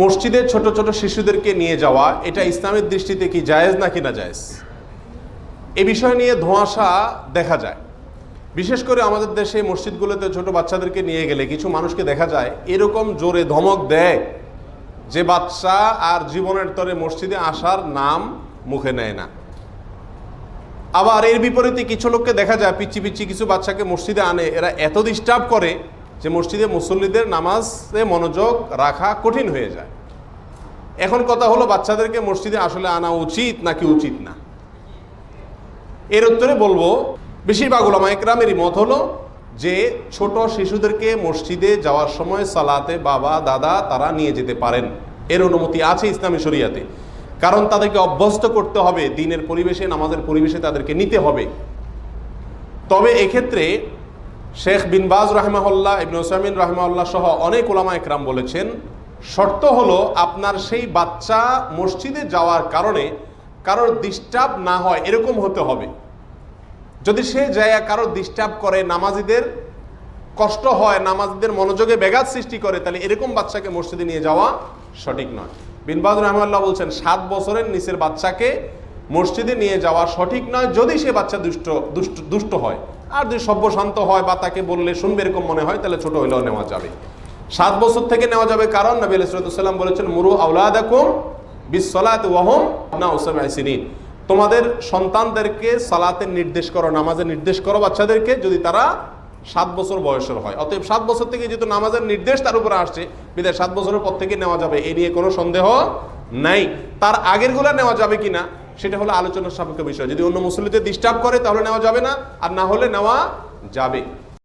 মসজিদে ছোট ছোট শিশুদেরকে নিয়ে যাওয়া, এটা ইসলামের দৃষ্টিতে কি জায়েজ নাকি না জায়েজ? এ বিষয় নিয়ে ধোঁয়াশা দেখা যায়। বিশেষ করে আমাদের দেশে মসজিদগুলোতে ছোট বাচ্চাদেরকে নিয়ে গেলে কিছু মানুষকে দেখা যায়, এরকম জোরে ধমক দেয় যে বাচ্চা আর জীবনের তরে মসজিদে আসার নাম মুখে নেয় না। আবার এর বিপরীতে কিছু লোককে দেখা যায় পিচ্ছি পিচ্ছি কিছু বাচ্চাকে মসজিদে আনে, এরা এত ডিস্টার্ব করে যে মসজিদে মুসল্লিদের নামাজে মনোযোগ রাখা কঠিন হয়ে যায়। এখন কথা হলো বাচ্চাদেরকে মসজিদে আসলে আনা উচিত নাকি উচিত না? এর উত্তরে বলব, বেশিরভাগ ওলামা একরামেরই মত হলো যে ছোট শিশুদেরকে মসজিদে যাওয়ার সময় সালাতে বাবা, দাদা তারা নিয়ে যেতে পারেন। এর অনুমতি আছে ইসলামী শরিয়াতে। কারণ তাদেরকে অভ্যস্ত করতে হবে, দিনের পরিবেশে, নামাজের পরিবেশে তাদেরকে নিতে হবে। তবে এক্ষেত্রে শেখ বিন বাজ রাহমাহুল্লাহ, ইবন ওসামিন রাহমাউল্লাহ সহ অনেক ওলামা একরাম বলেছেন, শর্ত হলো আপনার সেই বাচ্চা মসজিদে যাওয়ার কারণে কারোর ডিস্টার্ব না হয়, এরকম হতে হবে। যদি সে জায়গা কারোর ডিস্টার্ব করে, নামাজিদের কষ্ট হয়, নামাজিদের মনোযোগে ব্যাঘাত সৃষ্টি করে, তাহলে এরকম বাচ্চাকে মসজিদে নিয়ে যাওয়া সঠিক নয়। বিনবাজ রহমাল্লাহ বলছেন, সাত বছরের নিচের বাচ্চাকে মসজিদে নিয়ে যাওয়া সঠিক নয়, যদি সে বাচ্চা দুষ্ট দুষ্ট দুষ্ট হয়। আর যদি সভ্য শান্ত হয়, বা তাকে বললে শুনবে এরকম মনে হয়, তাহলে ছোট হলেও নেওয়া যাবে। সাত বছর থেকে নেওয়া যাবে কারণ নবী আলাইসাল্লাম বলেছেন, মুরু আউলাদাকুম বিশ্বলাত ওয়াহম না ওসামাইসিনিন তোমাদের সন্তানদেরকে সালাতের নির্দেশ করো, নামাজের নির্দেশ করো বাচ্চাদেরকে, যদি তারা সাত বছর বয়সের হয়। অতএব সাত বছর থেকে যেহেতু নামাজের নির্দেশ তার উপরে আসছে, বিদায় সাত বছরের পর থেকে নেওয়া যাবে। এ নিয়ে কোনো সন্দেহ নাই। তার আগেরগুলা নেওয়া যাবে কিনা? সেটা হলো আলোচনার সাপেক্ষ বিষয়। যদি অন্য মুসল্লিদের ডিস্টার্ব করে, তাহলে নেওয়া যাবে না। আর না হলে নেওয়া যাবে।